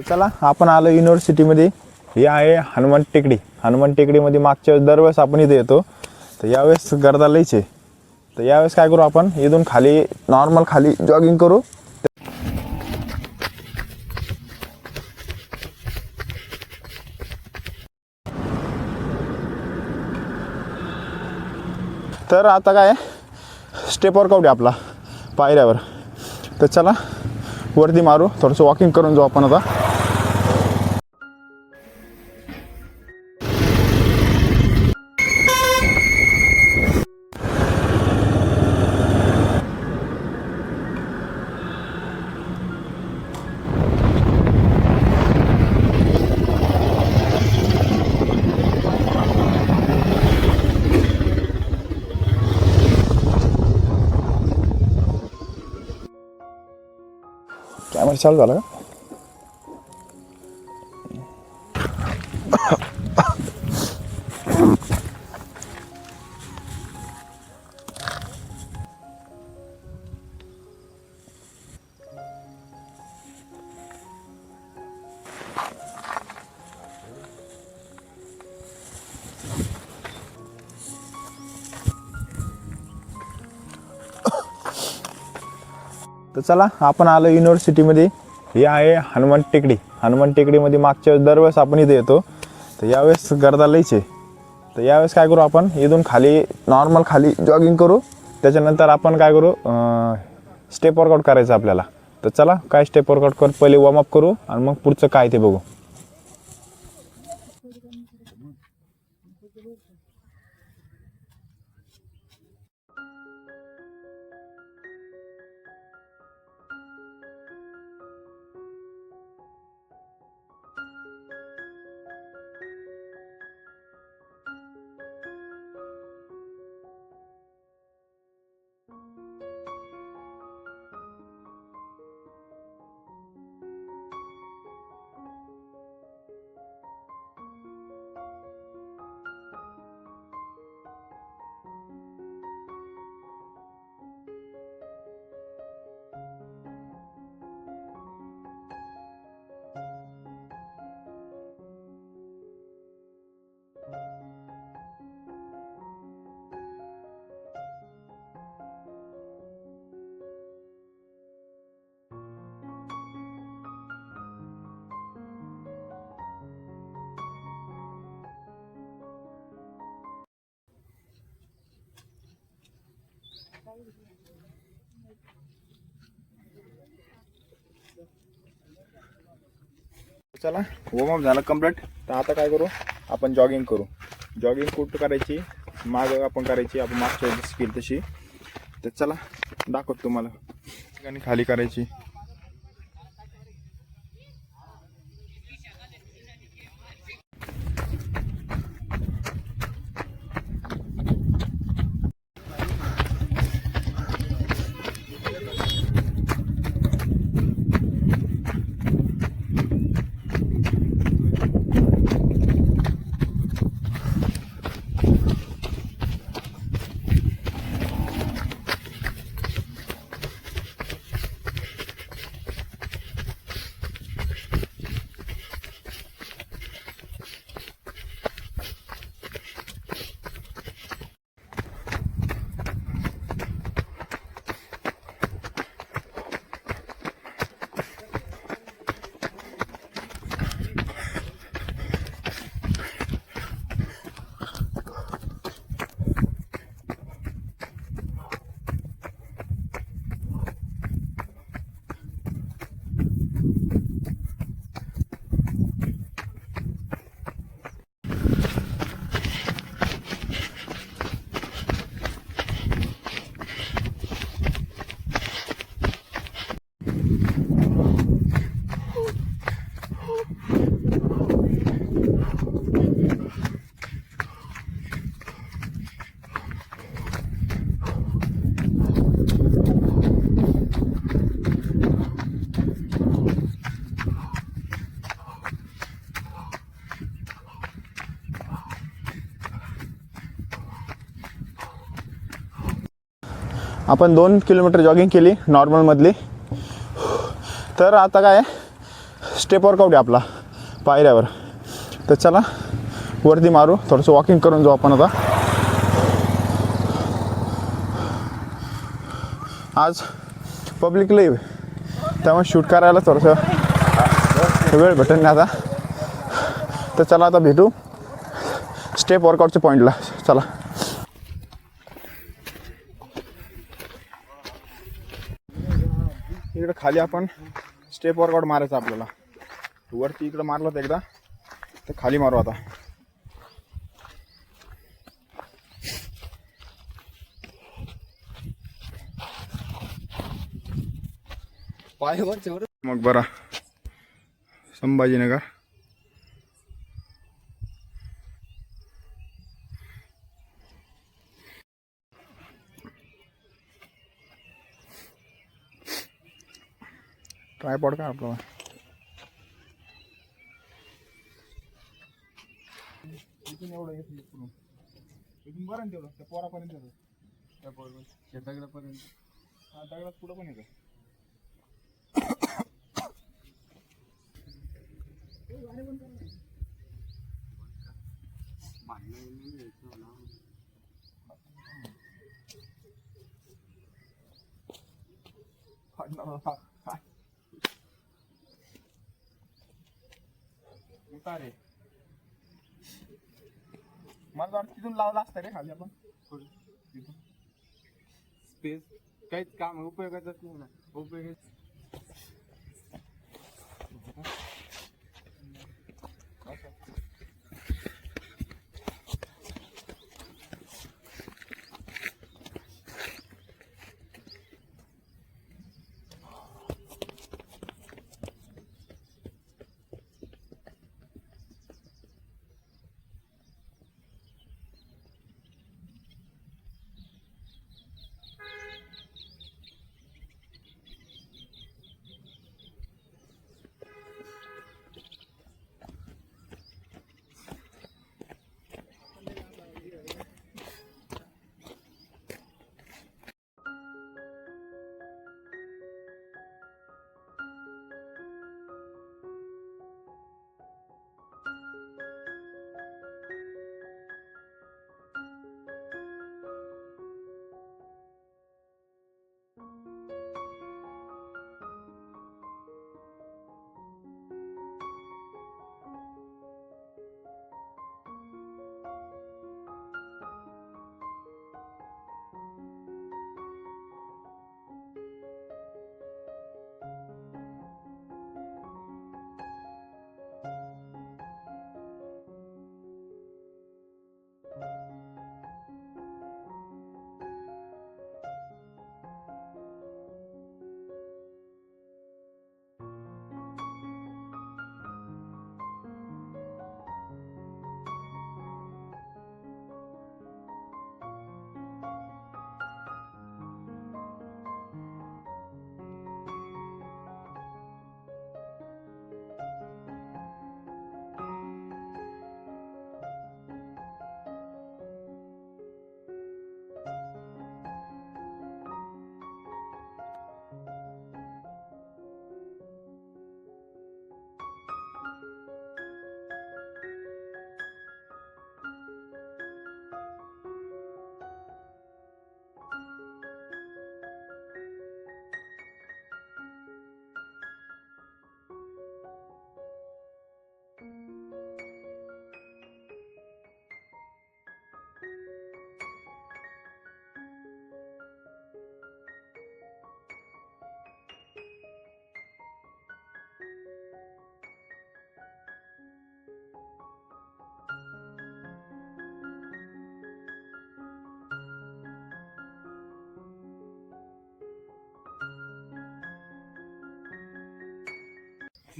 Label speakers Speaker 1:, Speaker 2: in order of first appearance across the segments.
Speaker 1: तर चला आपण आलो युनिव्हर्सिटीमध्ये हे आहे हनुमान टेकडी. हनुमान टेकडीमध्ये मागच्या दरवेळेस आपण इथे येतो. तर यावेळेस गर्दा लईच आहे. तर यावेळेस काय करू आपण? इथून खाली नॉर्मल खाली जॉगिंग करू. तर आता काय? स्टेप वर्कआउट आहे आपला पायऱ्यावर. तर चला वरती मारू. थोडंसं वॉकिंग करून जाऊ आपण आता. चालू झाला. का तर चला आपण आलो युनिव्हर्सिटीमध्ये हे आहे हनुमान टेकडी. हनुमान टेकडीमध्ये मागच्या वेळेस दरवेळेस आपण इथे येतो. तर यावेळेस गर्दा लईच आहे. तर यावेळेस काय करू आपण? इथून खाली नॉर्मल खाली जॉगिंग करू. त्याच्यानंतर आपण काय करू? स्टेप वर्कआउट करायचं आपल्याला. तर चला काय स्टेप वर्कआउट कर? पहिले वॉर्मअप करू आणि मग पुढचं काय ते बघू. चला वॉर्मअप झालं कंप्लीट तर आता काय करू? आपण जॉगिंग करू. जॉगिंग कुठं करायची? माग आपण करायची आपण मागच्या स्किल केली तशी. तर चला दाखवतो तुम्हाला. ठिकाणी खाली करायची. आपण दोन किलोमीटर जॉगिंग केली नॉर्मलमधली तर आता काय स्टेप वर्कआउट आहे आपला पायऱ्यावर. तर चला वरती मारू थोडंसं वॉकिंग करून जाऊ आपण आता. आज पब्लिक लाईव्ह त्यामुळे शूट करायला थोडंसं वेळ भेटेल नाही आता. तर चला आता भेटू. स्टेप वर्कआउटच्या पॉईंटला चला. इकडे खाली आपण स्टेप वर्कआउट मारायचं आपल्याला. वरती इकडं मारलं होतं एकदा तर खाली मारू आता.
Speaker 2: पायवर
Speaker 1: मग बरा. संभाजीनगर. ट्रायपॉड का आपला? इथून एवढं येत नाही इथून बरं तेवढं त्या पोरापर्यंत येतो. त्या पोरापर्यंत.
Speaker 2: दगडापर्यंत.
Speaker 1: हा, दगडात पुढं पण येतं. उतारे. मला वाटतं तिथून लावला असतं रे खाली आपण. तिथून.
Speaker 2: स्पेस काहीच काम उपयोगाचंच नाही. ना उपयोग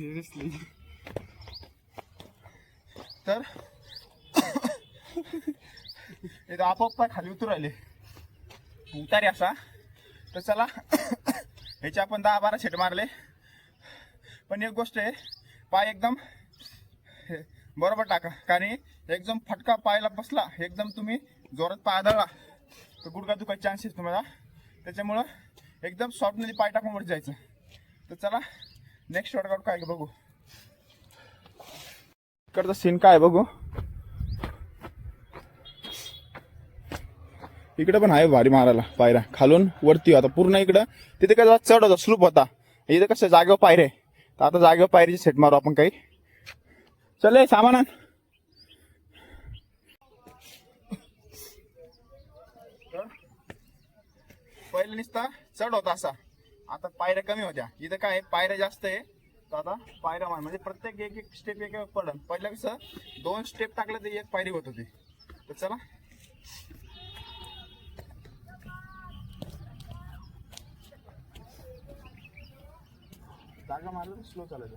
Speaker 2: सिरियसली
Speaker 1: तर इथं आपोआप पाय खाली उतरू राहिले. उतारे असा. तर चला ह्याचे आपण दहा बारा शेट मारले. पण एक गोष्ट आहे पाय एकदम हे, बरोबर टाका. कारण एकदम फटका पायला बसला एकदम तुम्ही जोरात पाय आदळला तर गुडघा दुखायचे चान्सेस तुम्हाला. त्याच्यामुळं एकदम सॉफ्टमध्ये पाय टाकून वर जायचं. तर चला नेक्स्ट वर्कआउट काय बघू. इकडचा सीन काय बघू. इकडे पण आहे भारी मारायला पायऱ्या. खालून वरती आता पूर्ण इकडं तिथे काय चढ होता स्लूप होता. इथे कसं जागेवर पायरे तर आता जागेवर पायरीची सेट मारू आपण काही. चल सामान आण. पहिले नुसता चढ होता असा. आता पायऱ्या कमी होत्या. इथं काय पायऱ्या जास्त आहे. तर आता पायऱ्या म्हणजे प्रत्येक एक एक स्टेप एक एक पडन पहिलं कसं दोन स्टेप टाकलं तर एक पायरी होत होती. तर चला. जागा मारलं स्लो चालायचं.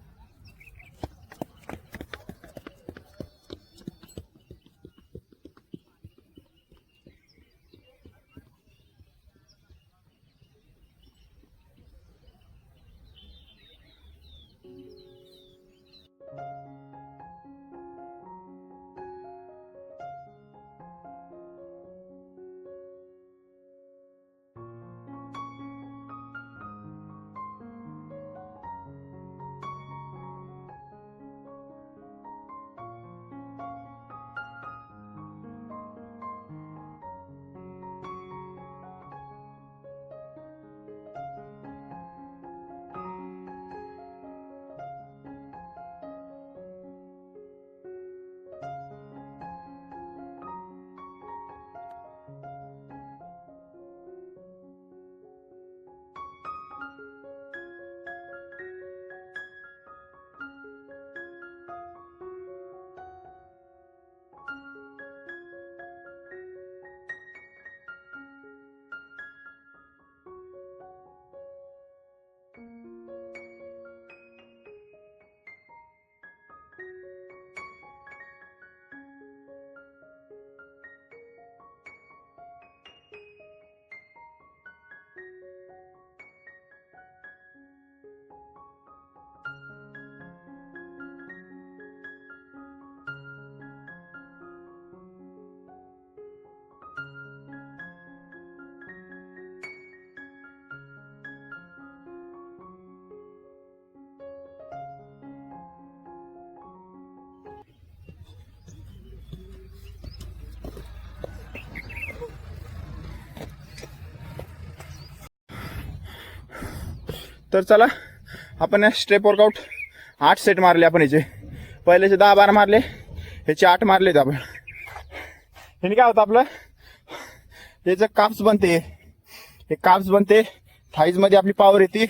Speaker 1: तर चला आपण स्टेप वर्कआउट आठ सेट मारले आपण याचे. पहिल्याचे दहा बारा मारले ह्याचे आठ मारलेत आपण. ह्याने काय होतं आपलं? याचं काप्स बनते हे काप्स बनते थाईजमध्ये आपली पॉवर येते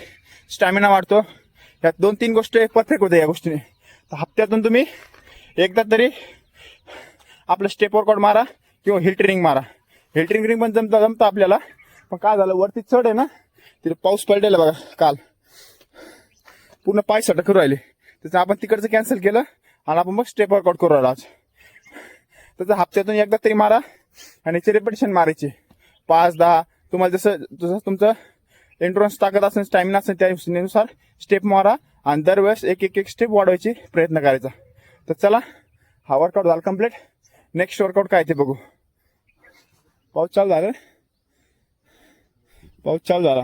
Speaker 1: स्टॅमिना वाढतो. यात दोन तीन गोष्टी परफेक्ट होते या गोष्टीने. तर हप्त्यातून तुम्ही एकदा तरी आपलं स्टेप वर्कआउट मारा किंवा हिल ट्रेनिंग मारा. हिल ट्रेनिंग पण जमतं जमतं आपल्याला. पण काय झालं? वरती चढ आहे ना? तिथे पाऊस पडलेला बघा काल. पूर्ण पाय सटक करू राहिले. त्याचं आपण तिकडचं कॅन्सल केलं आणि आपण मग स्टेप वर्कआउट करू राहिलो आज. त्याचं हप्त्यातून एकदा तरी मारा आणि याचे रेपिटेशन मारायचे. पाच दहा तुम्हाला जसं जसं तुमचं एंट्रन्स ताकद असेल स्टॅमिना असेल त्या नुसार स्टेप मारा आणि दरवेळेस एक एक एक स्टेप वाढवायची प्रयत्न करायचा. तर चला हा वर्कआउट झाला कंप्लीट नेक्स्ट वर्कआउट काय ते बघू. पाऊस चालू झाला पाऊस चालू झाला.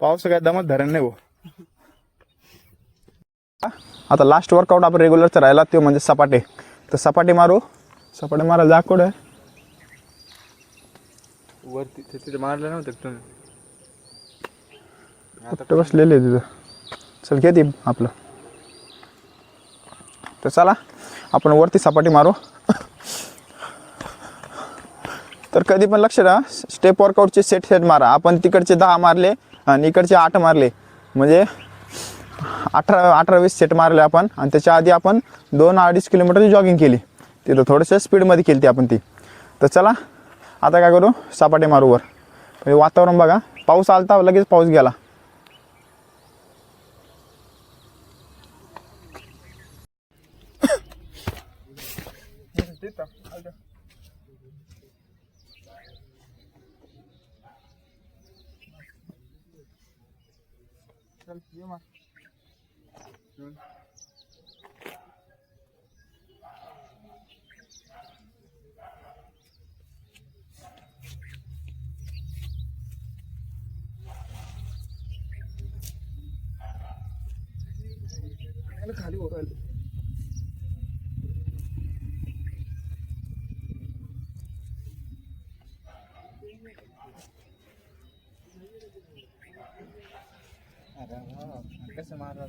Speaker 1: पाऊस काय दमत धरण नाही हो. आता लास्ट वर्कआउट आपण रेग्युलरचा राहिला तो म्हणजे सपाटे. तर सपाटे मारू. सपाटे मारा जा कुठं?
Speaker 2: वरती तिथे मारलं नव्हतं तुम्ही?
Speaker 1: बसलेले तिथं. चल घे ती आपलं. तर चला आपण वरती सपाटी मारू. तर कधी पण लक्ष द्या स्टेप वर्कआउटचे सेट सेट मारा. आपण तिकडचे दहा मारले आणि इकडचे आठ मारले. म्हणजे अठरा अठरा वीस सेट मारले आपण. आणि त्याच्या आधी आपण दोन अडीच किलोमीटरची जॉगिंग केली. तिथं थोडंसं स्पीडमध्ये केली ती आपण ती. तर चला आता काय करू? सपाटे मारूवर म्हणजे वातावरण बघा. पाऊस आलता लगेच पाऊस गेला.
Speaker 2: कसं मारला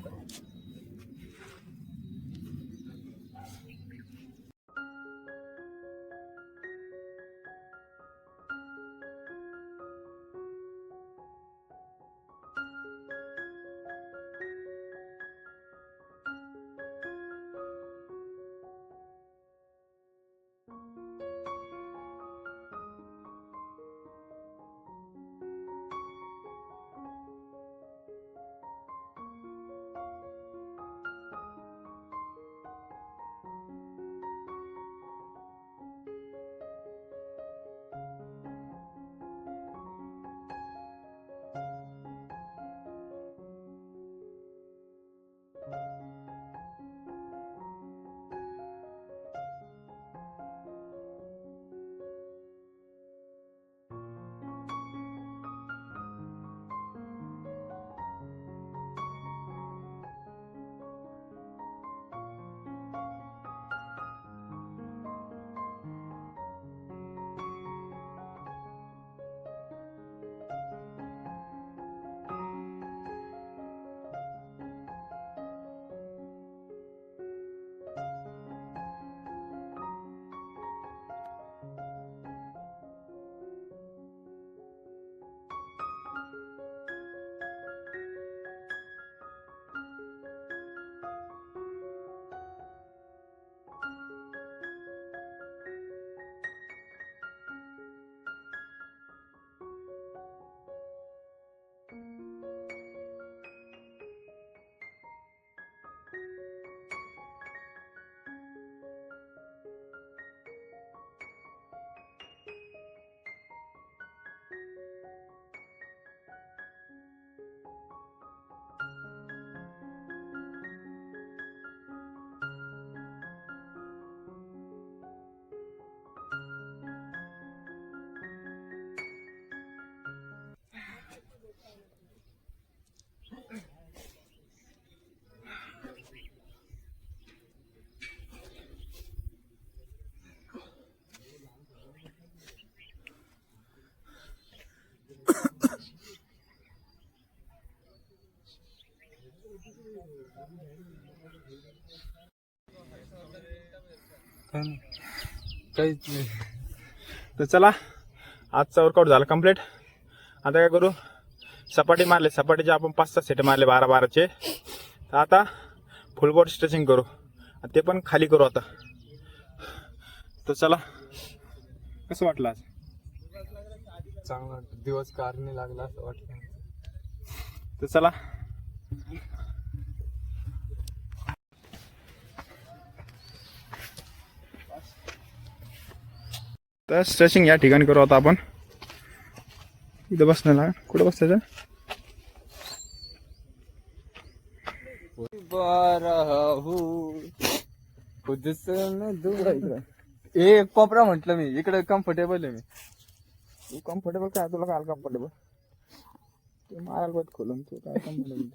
Speaker 2: काहीच नाही.
Speaker 1: तर चला आजचा वर्कआउट झाला कंप्लीट आता काय करू? सपाटी मारले. सपाटीचे आपण पाच सहा सेट मारले बारा बाराचे तर आता फुल बॉडी स्ट्रेचिंग करू. आणि ते पण खाली करू आता. तर चला. कसं वाटलं आज?
Speaker 2: चांगला दिवस कारणे लागला असं वाटलं.
Speaker 1: तर चला. तर स्ट्रेचिंग या ठिकाणी करू आता आपण. इथं बसणार ना कुठं बसायचं
Speaker 2: खुद ए कोपरा म्हंटल मी. इकडे कम्फर्टेबल आहे मी.
Speaker 1: कम्फर्टेबल काय? तुला काय कम्फर्टेबल ते मारायला खोलून. तू काय कम्फर्टेबल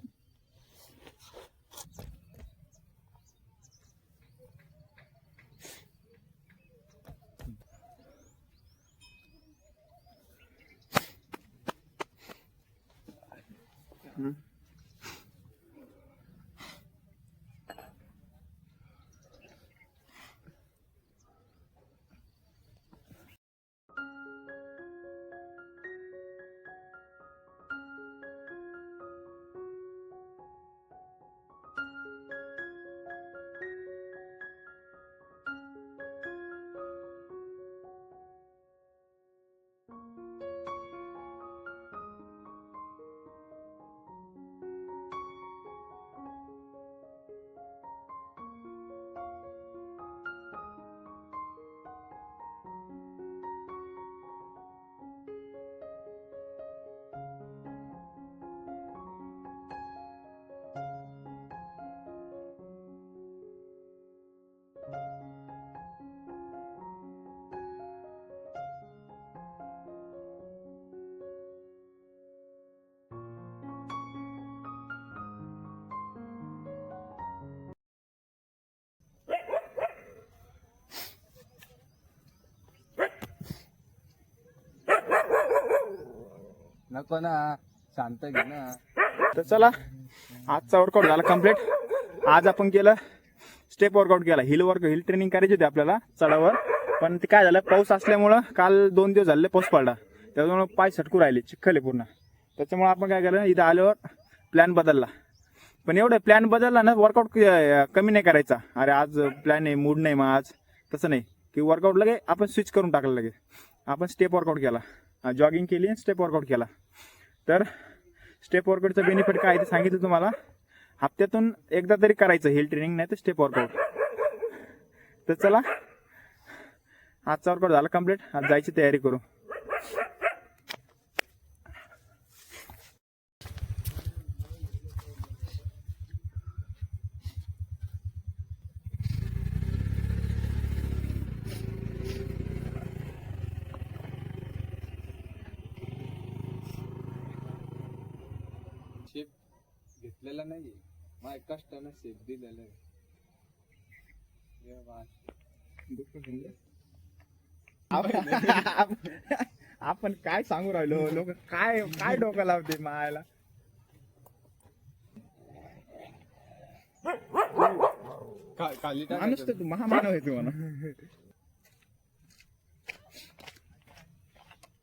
Speaker 2: नको ना. शांत घे ना.
Speaker 1: तर चला आजचा वर्कआउट झाला कंप्लीट आज आपण केलं स्टेप वर्कआउट केला. हिल वर्क हिल ट्रेनिंग करायची होती आपल्याला चढावर. पण ते काय झालं पाऊस असल्यामुळं काल दोन दिवस झाले पाऊस पडला. त्याच्यामुळं पाय सटकू राहिले चिखले पूर्ण. त्याच्यामुळे आपण काय केलं इथं आल्यावर प्लॅन बदलला. पण एवढं प्लॅन बदलला ना वर्कआउट कमी नाही करायचा. अरे आज प्लॅन आहे मूड नाही मग आज. तसं नाही. की वर्कआउट लगे आपण स्विच करून टाकलं लगे आपण स्टेप वर्कआउट केला. जॉगिंग केली आणि स्टेप वर्कआउट केला. तर स्टेप वर्कआउटचं बेनिफिट काय आहे ते सांगितलं तुम्हाला? हप्त्यातून एकदा तरी करायचं हिल ट्रेनिंग नाही तर स्टेप वर्कआउट तर चला आजचा वर्कआउट झाला कंप्लीट आज जायची तयारी करू.
Speaker 2: घेतलेला नाहीये. माझ्या कष्टानं शेप दिलेला आहे.
Speaker 1: आपण काय सांगू राहिलो? लोक काय काय डोकं लावते मायला?
Speaker 2: खाली
Speaker 1: माणूस तर तू महामानव आहे तू म्हणा.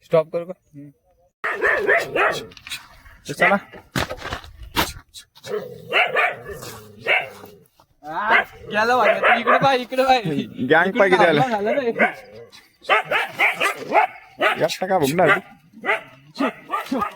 Speaker 2: स्टॉप करू का?
Speaker 1: तर चला.
Speaker 2: गेला वाटलं तू इकडे पाय इकडे पाय.
Speaker 1: गँग पाय किती आलं
Speaker 2: झालं रे.
Speaker 1: का बघणार